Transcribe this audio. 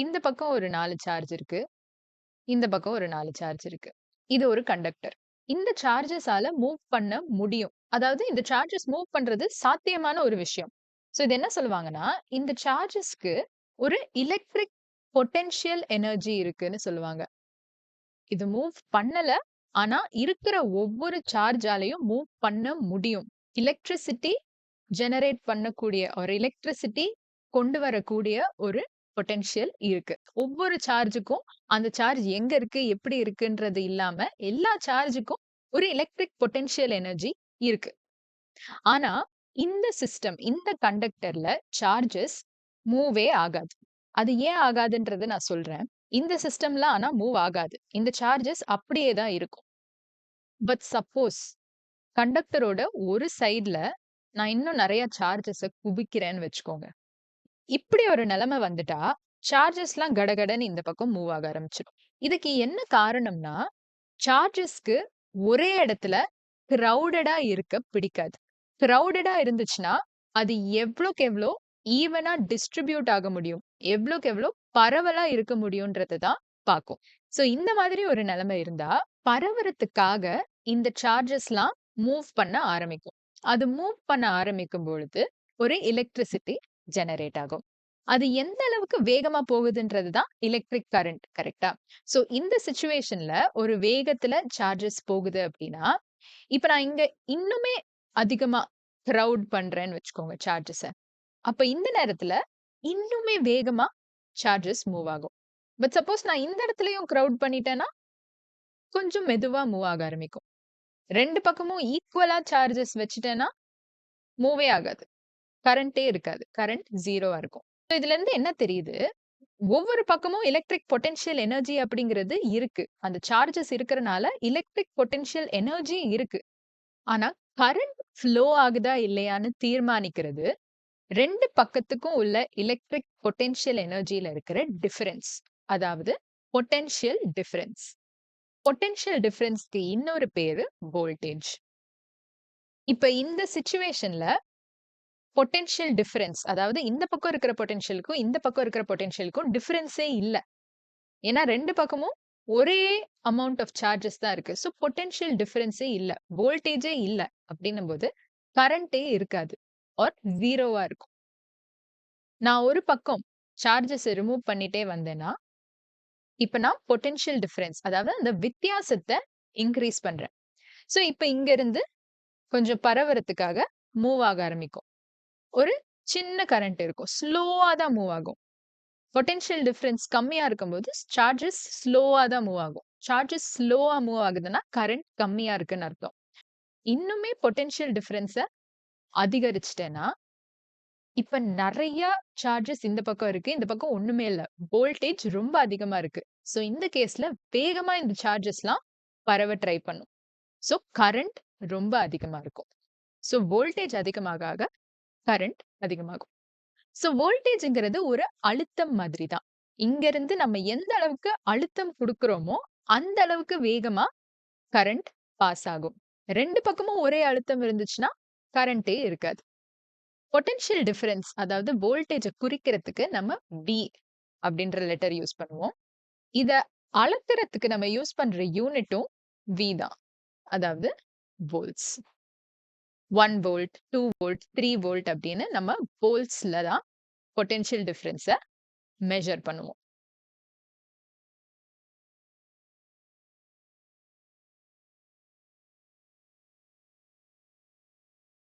இந்த பக்கம் ஒரு நாலு சார்ஜ் இருக்கு. இந்த பக்கம் ஒரு நாலு சார்ஜ் இருக்கு. இது ஒரு கண்டக்டர். இந்த சார்ஜஸால மூவ் பண்ண முடியும். அதாவது இந்த சார்ஜஸ் மூவ் பண்றது சாத்தியமான ஒரு விஷயம். சோ இது என்ன சொல்லுவாங்கன்னா, இந்த சார்ஜஸ்க்கு ஒரு எலக்ட்ரிக் பொட்டென்ஷியல் எனர்ஜி இருக்குன்னு சொல்லுவாங்க. இது மூவ் பண்ணல. ஆனா இருக்கிற ஒவ்வொரு சார்ஜாலையும் மூவ் பண்ண முடியும். எலக்ட்ரிசிட்டி ஜெனரேட் பண்ணக்கூடிய ஒரு எலக்ட்ரிசிட்டி கொண்டு வரக்கூடிய ஒரு பொட்டன்ஷியல் இருக்கு. ஒவ்வொரு சார்ஜுக்கும் அந்த சார்ஜ் எங்க இருக்கு, எப்படி இருக்குன்றது இல்லாம எல்லா சார்ஜுக்கும் ஒரு எலக்ட்ரிக் பொட்டென்ஷியல் எனர்ஜி இருக்கு. ஆனா இந்த சிஸ்டம் இந்த கண்டக்டர்ல சார்ஜஸ் மூவே ஆகாது. அது ஏன் ஆகாதுன்றத நான் சொல்றேன். இந்த சிஸ்டம்ல ஆனா மூவ் ஆகாது. இந்த சார்ஜஸ் அப்படியே தான் இருக்கும். பட் சப்போஸ் கண்டக்டரோட ஒரு சைடுல நான் இன்னும் நிறைய சார்ஜஸ குவிக்கிறேன்னு வச்சுக்கோங்க. இப்படி ஒரு நிலைமை வந்துட்டா, சார்ஜஸ்லாம் கடகடன்னு இந்த பக்கம் மூவ் ஆக ஆரம்பிச்சிடும் இதுக்கு என்ன காரணம்னா, சார்ஜஸ்க்கு ஒரே இடத்துல க்ரௌடடா இருக்க பிடிக்காது. கிரவுடடா இருந்துச்சுன்னா, அது எவ்வளோக்கு எவ்வளோ ஈவனா டிஸ்ட்ரிபியூட் ஆக முடியும். எவ்வளோக்கு எவ்வளோ பரவலா இருக்க முடியும்ன்றத தான் பாக்கும். சோ இந்த மாதிரி ஒரு நிலைமை இருந்தா, பரவறதுக்காக இந்த சார்ஜஸ்லாம் மூவ் பண்ண ஆரம்பிக்கும். அது மூவ் பண்ண ஆரம்பிக்கும் பொழுது, ஒரு எலக்ட்ரிசிட்டி ஜெனரேட் ஆகும். அது எந்த அளவுக்கு வேகமா போகுதுன்றது தான் எலக்ட்ரிக் கரண்ட் கரெக்டா சோ இந்த சுச்சுவேஷன்ல ஒரு வேகத்துல சார்ஜஸ் போகுது அப்படின்னா, இப்ப நான் இங்க இன்னுமே அதிகமா கிரவுட் பண்றேன்னு வச்சுக்கோங்க சார்ஜஸ. அப்ப இந்த நேரத்துல இன்னுமே வேகமா சார்ஜஸ் மூவ் ஆகும். பட் சப்போஸ் நான் இந்த இடத்துலயும் கிரவுட் பண்ணிட்டேன்னா, கொஞ்சம் மெதுவா மூவ் ஆக ஆரம்பிக்கும். ரெண்டு பக்கமும் ஈக்குவலா சார்ஜஸ் வச்சுட்டேன்னா, மூவே ஆகாது. கரண்டே இருக்காது. கரண்ட் ஜீரோவா இருக்கும். ஸோ இதுல இருந்து என்ன தெரியுது? ஒவ்வொரு பக்கமும் எலக்ட்ரிக் பொட்டென்ஷியல் எனர்ஜி அப்படிங்கிறது இருக்கு. அந்த சார்ஜஸ் இருக்கறனால எலக்ட்ரிக் பொட்டென்ஷியல் எனர்ஜி இருக்கு. ஆனா கரண்ட் ஃப்ளோ ஆகுதா இல்லையான்னு தீர்மானிக்கிறது ரெண்டு பக்கத்துக்கும் உள்ள எலக்ட்ரிக் பொட்டென்ஷியல் எனர்ஜில இருக்கிற டிஃபரன்ஸ். அதாவது பொட்டென்ஷியல் டிஃபரன்ஸ். பொட்டென்ஷியல் டிஃபரன்ஸ்க்கு இன்னொரு பேரு வோல்டேஜ். இப்ப இந்த சுச்சுவேஷன்ல பொட்டென்ஷியல் டிஃபரன்ஸ் அதாவது இந்த பக்கம் இருக்கிற பொட்டென்ஷியலுக்கும் இந்த பக்கம் இருக்கிற பொட்டென்ஷியலுக்கும் டிஃபரன்ஸே இல்ல. ஏன்னா ரெண்டு பக்கமும் ஒரே அமௌண்ட் ஆஃப் சார்ஜஸ் தான் இருக்கு. ஸோ பொட்டென்ஷியல் டிஃபரன்ஸே இல்ல. வோல்டேஜே இல்ல. அப்படின்னும்போது கரண்டே இருக்காது. ஆர் ஜீரோவா இருக்கும். நான் ஒரு பக்கம் சார்ஜஸ் ரிமூவ் பண்ணிட்டே வந்தேன்னா, இப்ப நான் பொட்டென்ஷியல் டிஃபரன்ஸ் அதாவது அந்த வித்தியாசத்தை இன்க்ரீஸ் பண்றேன். சோ இப்ப இங்க இருந்து கொஞ்சம் பரவறதுக்காக மூவ் ஆக ஆரம்பிக்கும். ஒரு சின்ன கரண்ட் இருக்கும். ஸ்லோவா தான் மூவ் ஆகும். பொட்டென்ஷியல் டிஃபரன்ஸ் கம்மியா இருக்கும்போது சார்ஜஸ் ஸ்லோவா தான் மூவ் ஆகும். சார்ஜஸ் ஸ்லோவா மூவ் ஆகுதுன்னா கரண்ட் கம்மியா இருக்குன்னு அர்த்தம். இன்னுமே பொட்டென்ஷியல் டிஃப்ரென்ஸை அதிகரிச்சிட்டேன்னா இப்ப நிறைய சார்ஜஸ் இந்த பக்கம் இருக்கு. இந்த பக்கம் ஒண்ணுமே இல்ல. வோல்டேஜ் ரொம்ப அதிகமா இருக்கு. சோ இந்த கேஸ்ல வேகமா இந்த சார்ஜஸ்லாம் பரவ ட்ரை பண்ணும். சோ கரண்ட் ரொம்ப அதிகமா இருக்கும். சோ வோல்டேஜ் அதிகமாக ஆக கரண்ட் அதிகமாகும். சோ வோல்டேஜ்ங்கிறது ஒரு அழுத்தம் மாதிரி தான். இங்க இருந்து நம்ம எந்த அளவுக்கு அழுத்தம் கொடுக்குறோமோ அந்த அளவுக்கு வேகமா கரண்ட் பாஸ் ஆகும். ரெண்டு பக்கமும் ஒரே அழுத்தம் இருந்துச்சுன்னா, கரண்டே இருக்காது. பொட்டென்ஷியல் டிஃபரன்ஸ் அதாவது வோல்டேஜ குறிக்கிறதுக்கு நம்ம பி அப்படின்ற லெட்டர் யூஸ் பண்ணுவோம். இத அளக்கிறதுக்கு நம்ம யூஸ் பண்ற யூனிட்டும் வி தான். அதாவது volts. One volt, two volt, three volt அப்படின்னு நம்ம வோல்ட்ஸ்ல தான் பொட்டென்ஷியல் டிஃப்ரென்ஸை மெஷர் பண்ணுவோம்.